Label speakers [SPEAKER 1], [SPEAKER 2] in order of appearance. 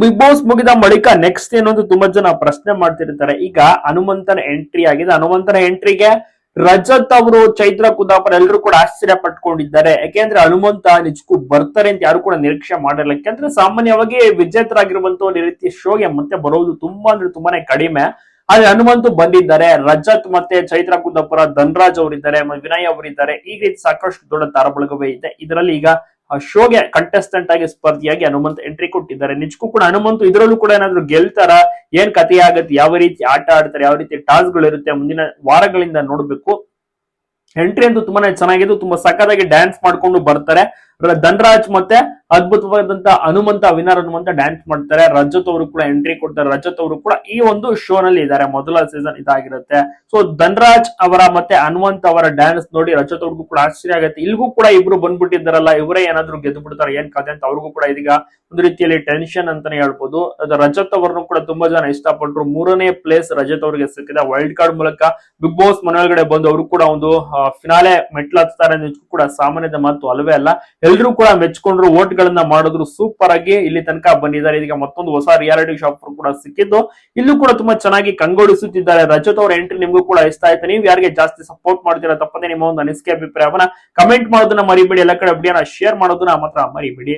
[SPEAKER 1] Big boss ಮುಗಿದ ಬಳಿಕ next ಏನೊಂದು ತುಂಬಾ ಜನ ಪ್ರಶ್ನೆ ಮಾಡ್ತಿರ್ತಾರೆ. ಈಗ ಹನುಮಂತನ ಎಂಟ್ರಿ ಆಗಿದೆ. ಹನುಮಂತನ ಎಂಟ್ರಿಗೆ ರಜತ್ ಅವರು, ಚೈತ್ರ, ಕುದಾಪರ್ ಎಲ್ಲರೂ ಕೂಡ ಆಶ್ಚರ್ಯ ಪಟ್ಕೊಂಡಿದ್ದಾರೆ. ಯಾಕೆಂದ್ರೆ ಹನುಮಂತ ನಿಜಕ್ಕೂ ಬರ್ತಾರೆ ಅಂತ ಯಾರು ಕೂಡ ನಿರೀಕ್ಷೆ ಮಾಡಿರಲ್ಲ ಯಾಕೆಂದ್ರೆ ಸಾಮಾನ್ಯವಾಗಿ ವಿಜೇತರಾಗಿರುವಂತ ಒಂದು ರೀತಿ ಶೋಗೆ ಮತ್ತೆ ಬರೋದು ತುಂಬಾ ಅಂದ್ರೆ ತುಂಬಾನೇ ಕಡಿಮೆ. ಆದ್ರೆ ಹನುಮಂತು ಬಂದಿದ್ದಾರೆ. ರಜತ್ ಮತ್ತೆ ಚೈತ್ರ, ಕುಂದಾಪುರ, ಧನ್ರಾಜ್ ಅವರಿದ್ದಾರೆ, ವಿನಯ್ ಅವರಿದ್ದಾರೆ. ಈ ರೀತಿ ಸಾಕಷ್ಟು ದೊಡ್ಡ ತಾರಬಳಗವೇ ಇದೆ. ಇದರಲ್ಲಿ ಈಗ ಶೋಗೆ ಕಂಟೆಸ್ಟೆಂಟ್ ಆಗಿ ಸ್ಪರ್ಧಿಯಾಗಿ ಹನುಮಂತ್ ಎಂಟ್ರಿ ಕೊಟ್ಟಿದ್ದಾರೆ. ನಿಜಕ್ಕೂ ಕೂಡ ಹನುಮಂತ್ ಇದರಲ್ಲೂ ಕೂಡ ಏನಾದ್ರು ಗೆಲ್ತಾರ? ಏನ್ ಕಥೆ ಆಗತ್ತೆ? ಯಾವ ರೀತಿ ಆಟ ಆಡ್ತಾರೆ? ಯಾವ ರೀತಿ ಟಾಸ್ಕ್ಗಳು ಇರುತ್ತೆ? ಮುಂದಿನ ವಾರಗಳಿಂದ ನೋಡ್ಬೇಕು. ಎಂಟ್ರಿ ಅಂತೂ ತುಂಬಾನೇ ಚೆನ್ನಾಗಿದ್ದು ತುಂಬಾ ಸಖತ್ತಾಗಿ ಡ್ಯಾನ್ಸ್ ಮಾಡ್ಕೊಂಡು ಬರ್ತಾರೆ. ಧನ್ರಾಜ್ ಮತ್ತೆ ಅದ್ಭುತವಾದಂತ ಹನುಮಂತ ವಿನರ್ ಹನುಮಂತ ಡ್ಯಾನ್ಸ್ ಮಾಡ್ತಾರೆ. ರಜತ್ ಅವರು ಕೂಡ ಎಂಟ್ರಿ ಕೊಡ್ತಾರೆ. ರಜತ್ ಅವರು ಕೂಡ ಈ ಒಂದು ಶೋ ನಲ್ಲಿ ಇದ್ದಾರೆ. ಮೊದಲ ಸೀಸನ್ ಇದಾಗಿರುತ್ತೆ. ಸೊ ಧನ್ರಾಜ್ ಅವರ ಮತ್ತೆ ಹನುಮಂತ ಅವರ ಡ್ಯಾನ್ಸ್ ನೋಡಿ ರಜತ್ ಅವ್ರಿಗೂ ಕೂಡ ಆಶ್ಚರ್ಯ ಆಗುತ್ತೆ. ಇಲ್ಗೂ ಕೂಡ ಇಬ್ರು ಬಂದ್ಬಿಟ್ಟಿದ್ದಾರಲ್ಲ, ಇವರೇ ಏನಾದ್ರು ಗೆದ್ದು ಬಿಡ್ತಾರೆ ಏನ್ ಕತೆ ಅಂತ ಅವ್ರಿಗೂ ಕೂಡ ಇದೀಗ ಒಂದು ರೀತಿಯಲ್ಲಿ ಟೆನ್ಷನ್ ಅಂತಾನೆ ಹೇಳ್ಬೋದು. ರಜತ್ ಅವರನ್ನು ಕೂಡ ತುಂಬಾ ಜನ ಇಷ್ಟಪಟ್ರು. ಮೂರನೇ ಪ್ಲೇಸ್ ರಜತ್ ಅವರಿಗೆ ಸಿಕ್ಕಿದೆ. ವೈಲ್ಡ್ ಕಾರ್ಡ್ ಮೂಲಕ ಬಿಗ್ ಬಾಸ್ ಮನೆಯೊಳಗಡೆ ಬಂದು ಅವರು ಕೂಡ ಒಂದು ಫಿನಾಲೆ ಮೆಟ್ಲ ಹತ್ತಾರೆ ಅನ್ನೋದಕ್ಕೂ ಕೂಡ ಸಾಮಾನ್ಯದ ಮಾತು ಅಲ್ವೇ ಅಲ್ಲ. ಎಲ್ರೂ ಕೂಡ ಮೆಚ್ಚಿಕೊಂಡ್ರು ವೋಟ್ ಗಳನ್ನ ಮಾಡಿದ್ರು ಸೂಪರ್ ಆಗಿ ಇಲ್ಲಿ ತನಕ ಬಂದಿದ್ದಾರೆ. ಇದೀಗ ಮತ್ತೊಂದು ಹೊಸ ರಿಯಾಲಿಟಿ ಶಾಪ್ ಕೂಡ ಸಿಕ್ಕಿದ್ದು. ಇಲ್ಲೂ ಕೂಡ ತುಂಬಾ ಚೆನ್ನಾಗಿ ಕಂಗೊಳಿಸುತ್ತಿದ್ದಾರೆ. ರಜತ್ ಅವರ ಎಂಟ್ರಿ ನಿಮ್ಗೂ ಕೂಡ ಇಷ್ಟ ಆಯ್ತು. ನೀವು ಯಾರಿಗೆ ಜಾಸ್ತಿ ಸಪೋರ್ಟ್ ಮಾಡ್ತೀರಾ ತಪ್ಪದೆ ನಿಮ್ಮ ಒಂದು ಅನಿಸಿಕೆ ಅಭಿಪ್ರಾಯವನ್ನ ಕಮೆಂಟ್ ಮಾಡೋದನ್ನ ಮರಿಬೇಡಿ. ಎಲ್ಲ ಕಡೆ ಅಭಿಯಾನ ಶೇರ್ ಮಾಡೋದನ್ನ ಮಾತ್ರ ಮರಿಬೇಡಿ.